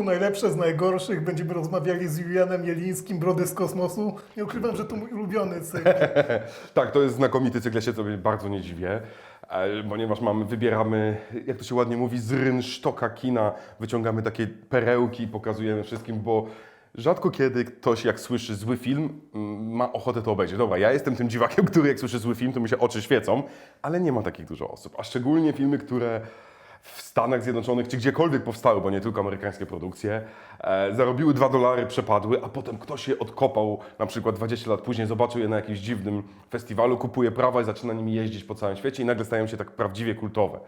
najlepsze z najgorszych. Będziemy rozmawiali z Julianem Jelińskim, Brody z kosmosu. Nie ukrywam, że to mój ulubiony cykl. Tak, to jest znakomity cykl, ja się sobie bardzo nie dziwię, e, ponieważ mamy, wybieramy, jak to się ładnie mówi, z rynsztoka kina, wyciągamy takie perełki i pokazujemy wszystkim, bo rzadko kiedy ktoś, jak słyszy zły film, mm, ma ochotę to obejrzeć. Dobra, ja jestem tym dziwakiem, który jak słyszy zły film, to mi się oczy świecą, ale nie ma takich dużo osób, a szczególnie filmy, które w Stanach Zjednoczonych czy gdziekolwiek powstały, bo nie tylko amerykańskie produkcje, e, zarobiły 2 dolary, przepadły, a potem ktoś je odkopał, na przykład 20 lat później, zobaczył je na jakimś dziwnym festiwalu, kupuje prawa i zaczyna nimi jeździć po całym świecie i nagle stają się tak prawdziwie kultowe.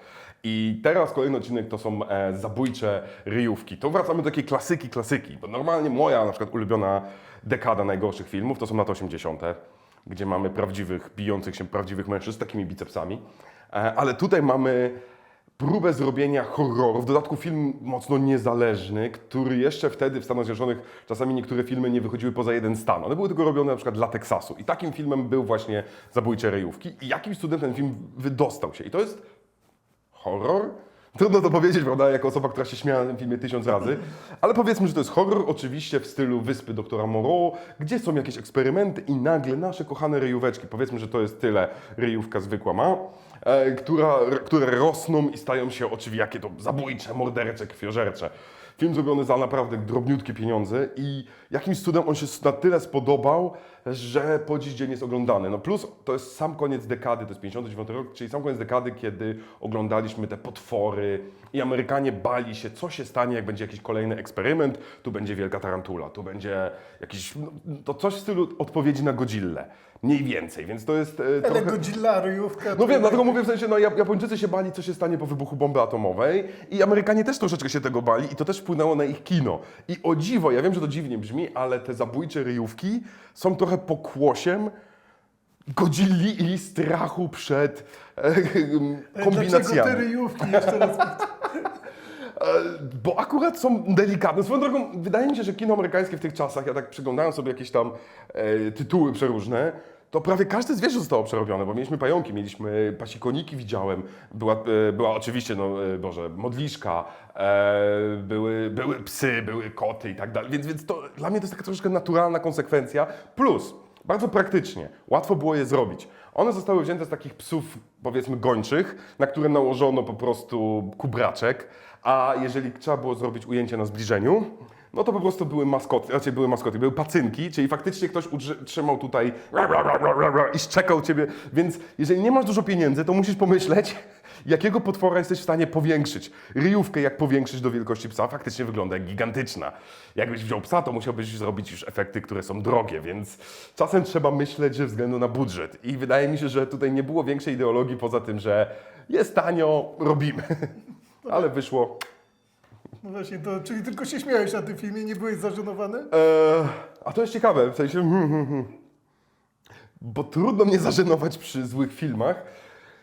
I teraz kolejny odcinek to są e, zabójcze ryjówki. To wracamy do takiej klasyki, klasyki, bo normalnie moja na przykład ulubiona dekada najgorszych filmów to są lata 80., gdzie mamy prawdziwych, bijących się prawdziwych mężczyzn z takimi bicepsami, e, ale tutaj mamy próbę zrobienia horroru. W dodatku film mocno niezależny, który jeszcze wtedy w Stanach Zjednoczonych czasami niektóre filmy nie wychodziły poza jeden stan. One były tylko robione na przykład dla Teksasu. I takim filmem był właśnie Zabójcze Rejówki. I jakimś cudem ten film wydostał się. I to jest horror? Trudno to powiedzieć, prawda, jako osoba, która się śmiała na filmie tysiąc razy, ale powiedzmy, że to jest horror, oczywiście w stylu Wyspy doktora Moreau, gdzie są jakieś eksperymenty i nagle nasze kochane ryjóweczki, powiedzmy, że to jest tyle ryjówka zwykła ma, e, która, które rosną i stają się oczywiście jakie to zabójcze, mordercze, krwiożercze. Film zrobiony za naprawdę drobniutkie pieniądze i jakimś cudem on się na tyle spodobał, że po dziś dzień jest oglądany. No plus to jest sam koniec dekady, to jest 59 rok, czyli sam koniec dekady, kiedy oglądaliśmy te potwory i Amerykanie bali się, co się stanie, jak będzie jakiś kolejny eksperyment, tu będzie wielka tarantula, tu będzie jakiś, no, to coś w stylu odpowiedzi na Godzillę. Mniej więcej, więc to jest e, Ale trochę... Godzilla, ryjówka. No wiem, dlatego mówię w sensie, no Jap- Japończycy się bali, co się stanie po wybuchu bomby atomowej i Amerykanie też troszeczkę się tego bali i to też wpłynęło na ich kino. I o dziwo, ja wiem, że to dziwnie brzmi, ale te zabójcze ryjówki są trochę pokłosiem Godzilli i strachu przed e, Dlaczego kombinacjami. te ryjówki jeszcze raz? E, Bo akurat są delikatne. Swoją drogą, wydaje mi się, że kino amerykańskie w tych czasach, ja tak przyglądałem sobie jakieś tam e, tytuły przeróżne, to prawie każde zwierzę zostało przerobione, bo mieliśmy pająki, mieliśmy pasikoniki, widziałem, była, e, była oczywiście, no e, Boże, modliszka, e, były, były psy, były koty i tak dalej, więc, więc to dla mnie to jest taka troszeczkę naturalna konsekwencja, plus bardzo praktycznie, łatwo było je zrobić. One zostały wzięte z takich psów, powiedzmy, gończych, na które nałożono po prostu kubraczek, a jeżeli trzeba było zrobić ujęcie na zbliżeniu, no to po prostu były maskoty, raczej były maskoty, były pacynki, czyli faktycznie ktoś trzymał tutaj i szczekał ciebie, więc jeżeli nie masz dużo pieniędzy, to musisz pomyśleć, jakiego potwora jesteś w stanie powiększyć. Ryjówkę jak powiększyć do wielkości psa faktycznie wygląda jak gigantyczna. Jakbyś wziął psa, to musiałbyś zrobić już efekty, które są drogie, więc czasem trzeba myśleć ze względu na budżet. I wydaje mi się, że tutaj nie było większej ideologii poza tym, że jest tanio, robimy. Ale wyszło No właśnie, to, czyli tylko się śmiałeś na tym filmie, nie byłeś zażenowany? Eee, a to jest ciekawe, w sensie, bo trudno mnie zażenować przy złych filmach,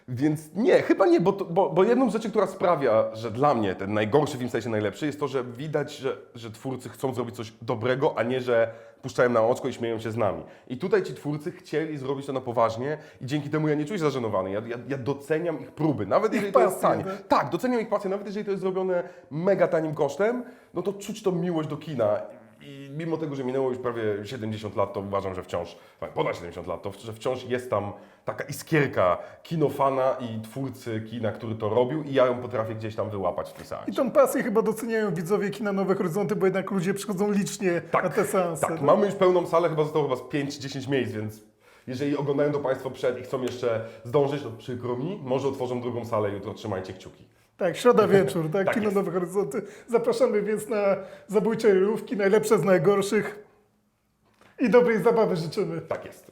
więc nie, chyba nie, bo, to, bo, bo jedną z rzeczy, która sprawia, że dla mnie ten najgorszy film staje się najlepszy, jest to, że widać, że, że twórcy chcą zrobić coś dobrego, a nie, że puszczają na oczko i śmieją się z nami. I tutaj ci twórcy chcieli zrobić to na poważnie i dzięki temu ja nie czuję się zażenowany. Ja, ja, ja doceniam ich próby, nawet jeżeli to jest tanie. tak? Tak, doceniam ich pasję, nawet jeżeli to jest zrobione mega tanim kosztem, no to czuć tą miłość do kina. I mimo tego, że minęło już prawie 70 lat, to uważam, że wciąż, ponad 70 lat, to że wciąż jest tam taka iskierka kinofana i twórcy kina, który to robił i ja ją potrafię gdzieś tam wyłapać w tym I tą pasję chyba doceniają widzowie kina Nowe Horyzonty, bo jednak ludzie przychodzą licznie na te seanse. tak, mamy już pełną salę, chyba zostało chyba z 5-10 miejsc, więc jeżeli oglądają to Państwo przed i chcą jeszcze zdążyć, to przykro mi, może otworzą drugą salę jutro, trzymajcie kciuki. Tak, środa wieczór, tak, Tak kino jest. Nowe Horyzonty. Zapraszamy więc na zabójcze ryrówki, najlepsze z najgorszych. I dobrej zabawy życzymy. Tak jest.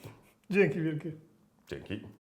Dzięki wielkie. Dzięki.